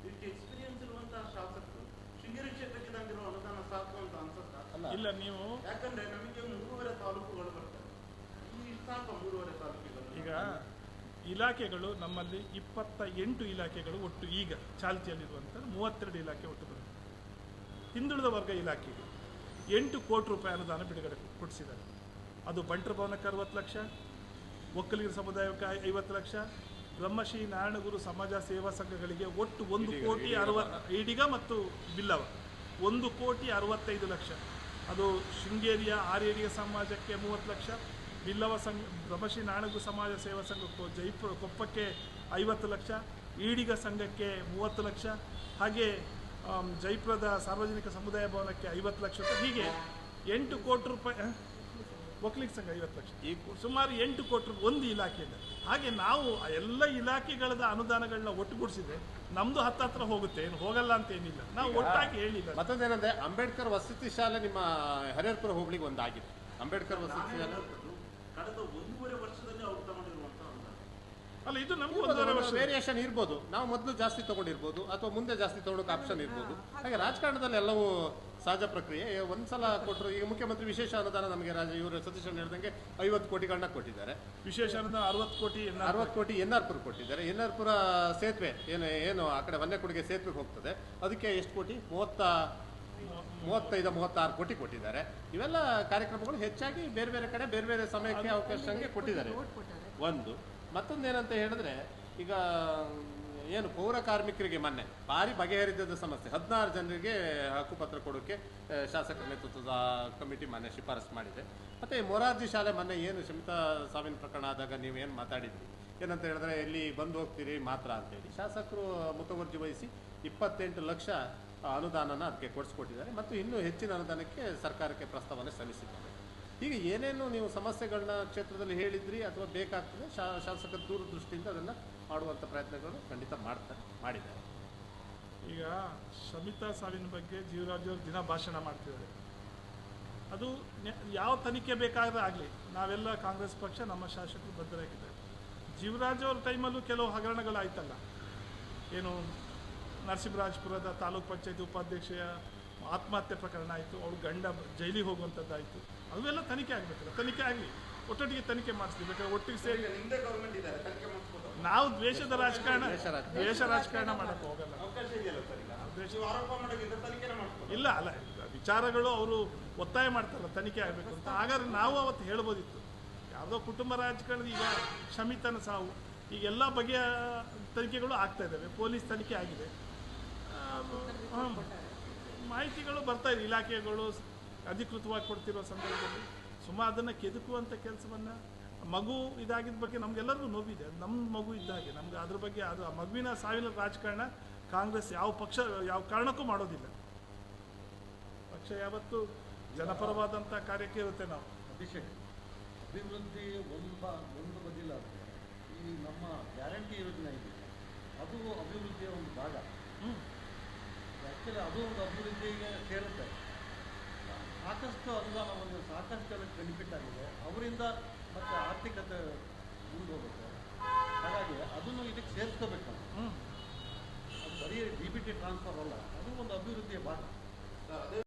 ಇಷ್ಟು ಎಕ್ಸ್ಪೀರಿಯನ್ಸ್ ಇರುವಂತಹ ಶಾಸಕರು ಶೃಂಗೇರಿ ಕ್ಷೇತ್ರಕ್ಕೆ ತಂದಿರುವ ಅನುದಾನ ಸಾಕು ಅಂತ ಅನ್ಸುತ್ತಾ? ಅಲ್ಲ. ಇಲ್ಲ ನೀವು ಯಾಕಂದ್ರೆ ನಮಗೆ ಮೂರುವರೆ ತಾಲೂಕುಗಳು ಬರ್ತವೆ. ಈ ಸಾಕು ಮೂರುವರೆ ತಾಲೂಕುಗಳು ಈಗ ಇಲಾಖೆಗಳು ನಮ್ಮಲ್ಲಿ ಇಪ್ಪತ್ತ ಎಂಟು ಇಲಾಖೆಗಳು ಒಟ್ಟು ಈಗ ಚಾಲ್ತಿಯಲ್ಲಿರುವಂತ ಮೂವತ್ತೆರಡು ಇಲಾಖೆ ಒಟ್ಟು ಬರುತ್ತೆ ಹಿಂದುಳಿದ ವರ್ಗ ಇಲಾಖೆಗೆ ಎಂಟು ಕೋಟಿ ರೂಪಾಯಿ ಅನುದಾನ ಬಿಡುಗಡೆ ಕೊಡಿಸಿದ್ದಾರೆ. ಅದು ಬಂಟರ ಭವನಕ್ಕೆ ಅರವತ್ತು ಲಕ್ಷ ಒಕ್ಕಲಿಗರ ಸಮುದಾಯಕ್ಕೆ ಐವತ್ತು ಲಕ್ಷ ಬ್ರಹ್ಮಶ್ರೀ ನಾರಾಯಣಗುರು ಸಮಾಜ ಸೇವಾ ಸಂಘಗಳಿಗೆ ಒಟ್ಟು ಒಂದು ಕೋಟಿ ಅರವತ್ತು ಈಡಿಗ ಮತ್ತು ಬಿಲ್ಲವ ಒಂದು ಕೋಟಿ ಅರವತ್ತೈದು ಲಕ್ಷ. ಅದು ಶೃಂಗೇರಿಯ ಆರ್ಯರಿಯ ಸಮಾಜಕ್ಕೆ ಮೂವತ್ತು ಲಕ್ಷ ಬಿಲ್ಲವ ಸಂಘ ಬ್ರಹ್ಮಶ್ರೀ ನಾರಾಯಣಗುರು ಸಮಾಜ ಸೇವಾ ಸಂಘಕ್ಕೆ ಜೈಪುರ ಕೊಪ್ಪಕ್ಕೆ ಐವತ್ತು ಲಕ್ಷ ಈಡಿಗ ಸಂಘಕ್ಕೆ ಮೂವತ್ತು ಲಕ್ಷ ಹಾಗೆ ಜೈಪುರದ ಸಾರ್ವಜನಿಕ ಸಮುದಾಯ ಭವನಕ್ಕೆ ಐವತ್ತು ಲಕ್ಷ ರೂಪಾಯಿ. ಹೀಗೆ ಎಂಟು ಕೋಟಿ ರೂಪಾಯಿ ಒಕ್ಲಿಕ್ ಒಕ್ಕಲಿಗ ಸಂಘ ಐವತ್ತು ಲಕ್ಷ. ಈ ಸುಮಾರು ಎಂಟು ಕೋಟಿ ರೂಪಾಯಿ ಒಂದು ಇಲಾಖೆಯಿಂದ. ಹಾಗೆ ನಾವು ಆ ಎಲ್ಲ ಇಲಾಖೆಗಳದ ಅನುದಾನಗಳನ್ನ ಒಟ್ಟುಗೂಡಿಸಿದ್ರೆ ನಮ್ದು ಹತ್ತತ್ರ ಹೋಗುತ್ತೆ. ಏನು ಹೋಗಲ್ಲ ಅಂತ ಏನಿಲ್ಲ. ನಾವು ಒಟ್ಟಾಗಿ ಹೇಳಿಲ್ಲ. ಮತ್ತೊಂದೇನಂದ್ರೆ ಅಂಬೇಡ್ಕರ್ ವಸತಿ ಶಾಲೆ ನಿಮ್ಮ ಹರಿಹರಪುರ ಹೋಗ್ಲಿಕ್ಕೆ ಒಂದಾಗಿದೆ. ಅಂಬೇಡ್ಕರ್ ವಸತಿ ಶಾಲೆ. ಕಳೆದ ಒಂದೂವರೆ ವರ್ಷದಲ್ಲಿ ಅವರು ಅಲ್ಲ ಇದು ನಮಗೂ ಒಂದೂವರೆ ವರ್ಷ ವೇರಿಯೇಷನ್ ಇರ್ಬೋದು. ನಾವು ಮೊದಲು ಜಾಸ್ತಿ ತಗೊಂಡಿರ್ಬೋದು ಅಥವಾ ಮುಂದೆ ಜಾಸ್ತಿ ತಗೊಳಕ್ಕೆ ಆಪ್ಷನ್ ಇರ್ಬೋದು. ಹಾಗೆ ರಾಜಕಾರಣದಲ್ಲಿ ಎಲ್ಲವೂ ಸಹಜ ಪ್ರಕ್ರಿಯೆ. ಒಂದ್ಸಲ ಕೊಟ್ಟರು ಈಗ ಮುಖ್ಯಮಂತ್ರಿ ವಿಶೇಷ ಅನುದಾನ ನಮಗೆ ರಾಜ ಇವರು ಸತೀಶ್ ಹೇಳಿದಂಗೆ ಹೇಳ್ದಂಗೆ ಐವತ್ತು ಕೋಟಿಗಳನ್ನ ಕೊಟ್ಟಿದ್ದಾರೆ. ವಿಶೇಷ ಅನುದಾನ ಅರವತ್ತು ಕೋಟಿ ಅರವತ್ತು ಕೋಟಿ ಎನ್ ಆರ್ ಪುರ ಕೊಟ್ಟಿದ್ದಾರೆ. ಎನ್ ಆರ್ ಪುರ ಸೇತುವೆ ಏನು ಏನು ಆ ಕಡೆ ವನ್ಯಕುಡಿಗೆ ಸೇತುವೆಗೆ ಹೋಗ್ತದೆ. ಅದಕ್ಕೆ ಎಷ್ಟು ಕೋಟಿ? ಮೂವತ್ತ ಮೂವತ್ತೈದು ಮೂವತ್ತಾರು ಕೋಟಿ ಕೊಟ್ಟಿದ್ದಾರೆ. ಇವೆಲ್ಲ ಕಾರ್ಯಕ್ರಮಗಳು ಹೆಚ್ಚಾಗಿ ಬೇರೆ ಬೇರೆ ಕಡೆ ಬೇರೆ ಬೇರೆ ಸಮಯಕ್ಕೆ ಅವಕಾಶಕ್ಕೆ ಕೊಟ್ಟಿದ್ದಾರೆ. ಒಂದು. ಮತ್ತೊಂದು ಏನಂತ ಹೇಳಿದ್ರೆ, ಈಗ, ಏನು, ಪೌರ ಕಾರ್ಮಿಕರಿಗೆ ಮೊನ್ನೆ, ಭಾರಿ ಬಗೆಹರಿದ ಸಮಸ್ಯೆ. ಹದಿನಾರು ಜನರಿಗೆ ಹಕ್ಕುಪತ್ರ ಕೊಡೋಕೆ ಶಾಸಕರ ನೇತೃತ್ವದ ಕಮಿಟಿ ಮೊನ್ನೆ ಶಿಫಾರಸು ಮಾಡಿದೆ. ಮತ್ತೆ ಮೊರಾರ್ಜಿ ಶಾಲೆ ಮೊನ್ನೆ ಏನು, ಶಮಿತಾ ಸಾವಿನ ಪ್ರಕರಣ ಆದಾಗ ನೀವೇನು ಮಾತಾಡಿದ್ರಿ? ಏನಂತ ಹೇಳಿದ್ರೆ ಇಲ್ಲಿ ಬಂದು ಹೋಗ್ತೀರಿ ಮಾತ್ರ ಅಂತೇಳಿ ಶಾಸಕರು ಮುತುವರ್ಜಿ ವಹಿಸಿ ಇಪ್ಪತ್ತೆಂಟು ಲಕ್ಷ ಅನುದಾನನ ಅದಕ್ಕೆ ಕೊಡಿಸ್ಕೊಟ್ಟಿದ್ದಾರೆ. ಮತ್ತು ಇನ್ನೂ ಹೆಚ್ಚಿನ ಅನುದಾನಕ್ಕೆ ಸರ್ಕಾರಕ್ಕೆ ಪ್ರಸ್ತಾವನೆ ಸಲ್ಲಿಸಿದ್ದಾರೆ. ಈಗ ಏನೇನು ನೀವು ಸಮಸ್ಯೆಗಳನ್ನ ಕ್ಷೇತ್ರದಲ್ಲಿ ಹೇಳಿದ್ರಿ ಅಥವಾ ಬೇಕಾಗ್ತದೆ, ಶಾ ಶಾಸಕ ದೂರದೃಷ್ಟಿಯಿಂದ ಅದನ್ನು ಮಾಡುವಂಥ ಪ್ರಯತ್ನಗಳು ಖಂಡಿತ ಮಾಡ್ತಾರೆ ಮಾಡಿದ್ದಾರೆ. ಈಗ ಶಮಿತಾ ಸಾವಿನ ಬಗ್ಗೆ ಜೀವರಾಜ್ ಅವರು ದಿನ ಭಾಷಣ ಮಾಡ್ತಿದ್ದಾರೆ. ಅದು ಯಾವ ತನಿಖೆ ಬೇಕಾದ್ರೆ ಆಗಲಿ, ನಾವೆಲ್ಲ ಕಾಂಗ್ರೆಸ್ ಪಕ್ಷ ನಮ್ಮ ಶಾಸಕರು ಬದ್ಧರಾಗಿದ್ದಾರೆ. ಜೀವರಾಜ್ ಅವ್ರ ಟೈಮಲ್ಲೂ ಕೆಲವು ಹಗರಣಗಳಾಯ್ತಲ್ಲ. ಏನು ನರಸಿಂಹರಾಜಪುರದ ತಾಲೂಕ್ ಪಂಚಾಯತಿ ಉಪಾಧ್ಯಕ್ಷೆಯ ಆತ್ಮಹತ್ಯೆ ಪ್ರಕರಣ ಆಯಿತು ಅವ್ರ ಗಂಡ ಜೈಲಿಗೆ ಹೋಗುವಂಥದ್ದಾಯಿತು. ಅವೆಲ್ಲ ತನಿಖೆ ಆಗಬೇಕಲ್ಲ ತನಿಖೆ ಆಗಲಿ. ಒಟ್ಟೊಟ್ಟಿಗೆ ತನಿಖೆ ಮಾಡಿಸ್ಲಿ ಬೇಕಾದ್ರೆ ಒಟ್ಟಿಗೆ ಸೇರಿ. ನಾವು ದ್ವೇಷದ ರಾಜಕಾರಣ ದ್ವೇಷ ರಾಜಕಾರಣ. ರಾಜಕಾರಣ ಮಾಡಕ್ಕೆ ಹೋಗಲ್ಲ. ಅವಕಾಶ ಇದೆಯಲ್ಲ ಸರ್ ಈಗ? ಆರೋಪ ಮಾಡೋಕ್ಕಿಂತ ತನಿಖೆನ ಮಾಡಿಸ್ಬೋದು. ಇಲ್ಲ ಅಲ್ಲ ವಿಚಾರಗಳು ಅವರು ಒತ್ತಾಯ ಮಾಡ್ತಾರಲ್ಲ ತನಿಖೆ ಆಗಬೇಕು ಅಂತ. ಹಾಗಾದ್ರೆ ನಾವು ಅವತ್ತು ಹೇಳ್ಬೋದಿತ್ತು. ಯಾವುದೋ ಕುಟುಂಬ ರಾಜಕಾರಣದ ಈಗ ಶಮಿತನ ಸಾವು. ಈಗ ಎಲ್ಲ ಬಗೆಯ ತನಿಖೆಗಳು ಆಗ್ತಾ ಇದ್ದಾವೆ. ಪೊಲೀಸ್ ತನಿಖೆ ಆಗಿದೆ. ಮಾಹಿತಿಗಳು ಬರ್ತಾ ಇದೆ ಇಲಾಖೆಗಳು ಅಧಿಕೃತವಾಗಿ ಕೊಡ್ತಿರೋ ಸಂದರ್ಭದಲ್ಲಿ. ಸುಮಾರು ಅದನ್ನು ಕೆದಕುವಂಥ ಕೆಲಸವನ್ನು ಮಗು ಇದಾಗಿದ್ದ ಬಗ್ಗೆ ನಮಗೆಲ್ಲರಿಗೂ ನೋವಿದೆ. ಅದು ನಮ್ಮ ಮಗು ಇದ್ದಾಗೆ ನಮ್ಗೆ ಅದ್ರ ಬಗ್ಗೆ ಅದು ಆ ಮಗುವಿನ ಸಾವಿನ ರಾಜಕಾರಣ ಕಾಂಗ್ರೆಸ್ ಯಾವ ಪಕ್ಷ ಯಾವ ಕಾರಣಕ್ಕೂ ಮಾಡೋದಿಲ್ಲ. ಪಕ್ಷ ಯಾವತ್ತೂ ಜನಪರವಾದಂಥ ಕಾರ್ಯಕ್ಕೆ ಇರುತ್ತೆ ನಾವು. ಅಭಿಷೇಕ್ ಅಭಿವೃದ್ಧಿ ಒಂದು ಬಾ ಒಂದು ಬದಿಲ್ಲ ಈ ನಮ್ಮ ಗ್ಯಾರಂಟಿ ಯೋಜನೆ ಇದೆ. ಅದು ಅಭಿವೃದ್ಧಿಯ ಒಂದು ಭಾಗ. ಆ್ಯಕ್ಚುಲಿ ಅದು ಒಂದು ಅಭಿವೃದ್ಧಿಗೆ ಸೇರುತ್ತೆ. ಸಾಕಷ್ಟು ಅನುದಾನವನ್ನು ಸಾಕಷ್ಟು ಜನಕ್ಕೆ ಬೆನಿಫಿಟ್ ಆಗಿದೆ. ಅವರಿಂದ ಮತ್ತೆ ಆರ್ಥಿಕತೆ ಮುಂದೆ ಹೋಗುತ್ತೆ ಹಾಗಾಗಿ ಅದನ್ನು ಇದಕ್ಕೆ ಸೇರಿಸ್ಕೋಬೇಕು ನಾವು. ಅದು ಬರೀ ಡಿ ಬಿ ಟಿ ಟ್ರಾನ್ಸ್ಫರ್ ಅಲ್ಲ ಅದು ಒಂದು ಅಭಿವೃದ್ಧಿಯ ಭಾಗ. ಅದೇ